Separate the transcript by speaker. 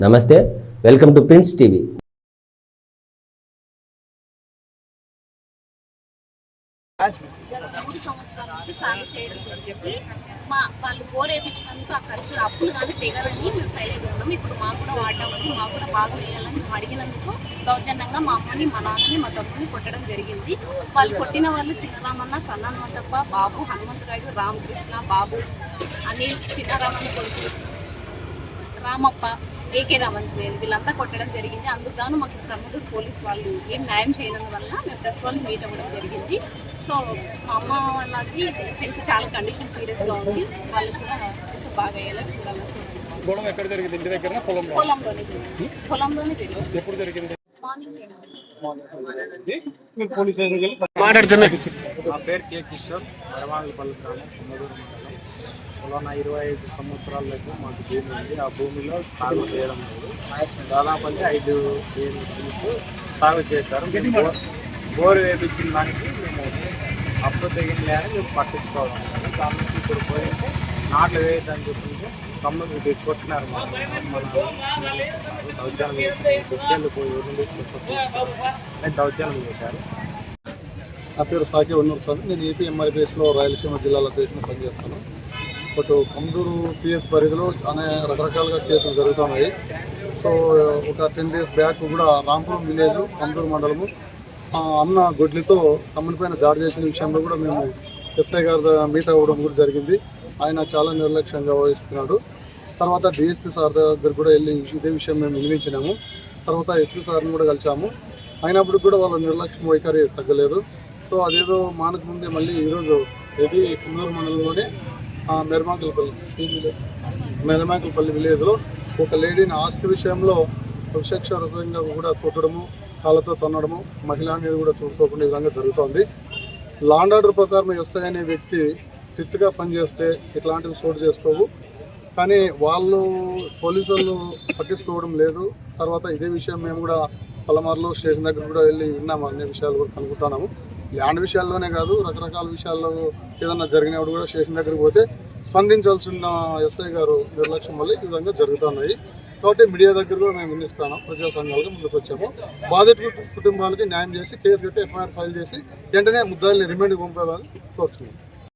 Speaker 1: నమస్తే welcome to prince TV.
Speaker 2: గత మూడు సంవత్సరాల చేయడం మా వాళ్ళు బోర్ ఆ ఖర్చు అప్పులు కానీ తెగరని మేము సైలెంట్ ఉన్నాం ఇప్పుడు మాకు కూడా వాడమని మాకు కూడా బాగా వేయాలని మేము అడిగినందుకు దౌర్జన్యంగా మా అమ్మని మా నాన్నని మా తమ్ముని కొట్టడం జరిగింది. వాళ్ళు కొట్టిన వాళ్ళు చిన్నరామన్న సన్నన్మతప్ప బాబు హనుమంతరాయుడు రామకృష్ణ బాబు అనిల్ చిన్నరామన్న కొడుకు రామప్ప ఏకే రామంజనేయులు. వీళ్ళంతా కొట్టడం జరిగింది. అందుకు మాకు కర్మూరు పోలీస్ వాళ్ళు ఏం న్యాయం చేయడం వల్ల మేము ప్రెస్ వాళ్ళు మీట్ అవ్వడం జరిగింది. సో మా అమ్మ వాళ్ళకి హెల్త్ చాలా కండిషన్ సీరియస్గా ఉంది. వాళ్ళు కూడా బాగా అయ్యేలా చూడాలనుకుంటున్నాం
Speaker 3: గొడవ ఎక్కడ జరిగింది? ఇంటి దగ్గర పొలంలో
Speaker 2: పొలంలోనే పొలంలోనే జరిగింది.
Speaker 3: ఎప్పుడు జరిగింది?
Speaker 2: మార్నింగ్
Speaker 3: వెళ్ళి
Speaker 4: నా పేరు కే కిషోర్. వరమావిపల్లి గ్రామం పలానా ఇరవై ఐదు సంవత్సరాలకు మాకు భూమి ఉంది. ఆ భూమిలో సాగు చేయడం లేదు. దాదాపు అంటే ఐదు ఏడు సాగు చేశారు. బోర్- బోరు వేపించిన దానికి మేము అప్పు తెగింది అని మేము పట్టించుకోవాలి. దాని నుంచి ఇప్పుడు పోయింటే నాట్లు వేయద్దని చెప్పింటే తమ్ముడు ఇది కొట్టినారు మన పోయి దౌత్యాలు పెట్టారు చేశారు.
Speaker 5: నా పేరు సాకి ఉన్నూరు స్వామి. నేను ఏపీ ఎంఆర్పిఎస్లో రాయలసీమ జిల్లాలో అధ్యక్షుని పనిచేస్తాను బట్ కందూరు పిఎస్ పరిధిలో అనే రకరకాలుగా కేసులు జరుగుతున్నాయి. సో ఒక టెన్ డేస్ బ్యాక్ కూడా రాంపురం విలేజ్ కొందూరు మండలము అన్న గొడ్లితో తమ్మునిపైన దాడి చేసిన విషయంలో కూడా మేము ఎస్ఐ గారు మీట్ అవ్వడం కూడా జరిగింది. ఆయన చాలా నిర్లక్ష్యంగా వహిస్తున్నాడు తర్వాత డిఎస్పీ సార్ దగ్గర కూడా వెళ్ళి ఇదే విషయం మేము వినిపించినాము. తర్వాత ఎస్పీ సార్ని కూడా కలిసాము అయినప్పుడు కూడా వాళ్ళ నిర్లక్ష్యం వైఖరి తగ్గలేదు. సో అదేదో మానక ముందే మళ్ళీ ఈరోజు ఇది కుందూరు మండలంలోనే మెరమాకులపల్లి మెరమాకులపల్లి విలేజ్లో ఒక లేడీని ఆస్తి విషయంలో విశక్షరతంగా కూడా కొట్టడము కాళ్ళతో తన్నడము మహిళ మీద కూడా చూసుకోకుండా ఈ విధంగా జరుగుతోంది. లాండ్ ఆర్డర్ ప్రకారం ఎస్ఐ అనే వ్యక్తి తిట్టుగా పనిచేస్తే ఇట్లాంటివి చోటు చేసుకోవు. కానీ వాళ్ళు పోలీసు వాళ్ళు పట్టించుకోవడం లేదు. తర్వాత ఇదే విషయం మేము కూడా పలమార్లో స్టేషన్ దగ్గర కూడా వెళ్ళి విన్నాము అనే విషయాలు కూడా కనుక్కుంటున్నాము ల్యాండ్ విషయాల్లోనే కాదు రకరకాల విషయాల్లో ఏదన్నా జరిగినప్పుడు కూడా స్టేషన్ దగ్గరికి పోతే స్పందించాల్సిన ఎస్ఐ గారు నిర్లక్ష్యం వల్ల ఈ విధంగా జరుగుతున్నాయి కాబట్టి మీడియా దగ్గర కూడా మేము వినిస్తాను ప్రజా సంఘాలుగా ముందుకు వచ్చాము. బాధిత కుటుంబాలకి న్యాయం చేసి కేసు కట్టి ఎఫ్ఐఆర్ ఫైల్ చేసి వెంటనే ముద్దాయిల్ని రిమాండ్కి పంపేవాలని కోరుతున్నాం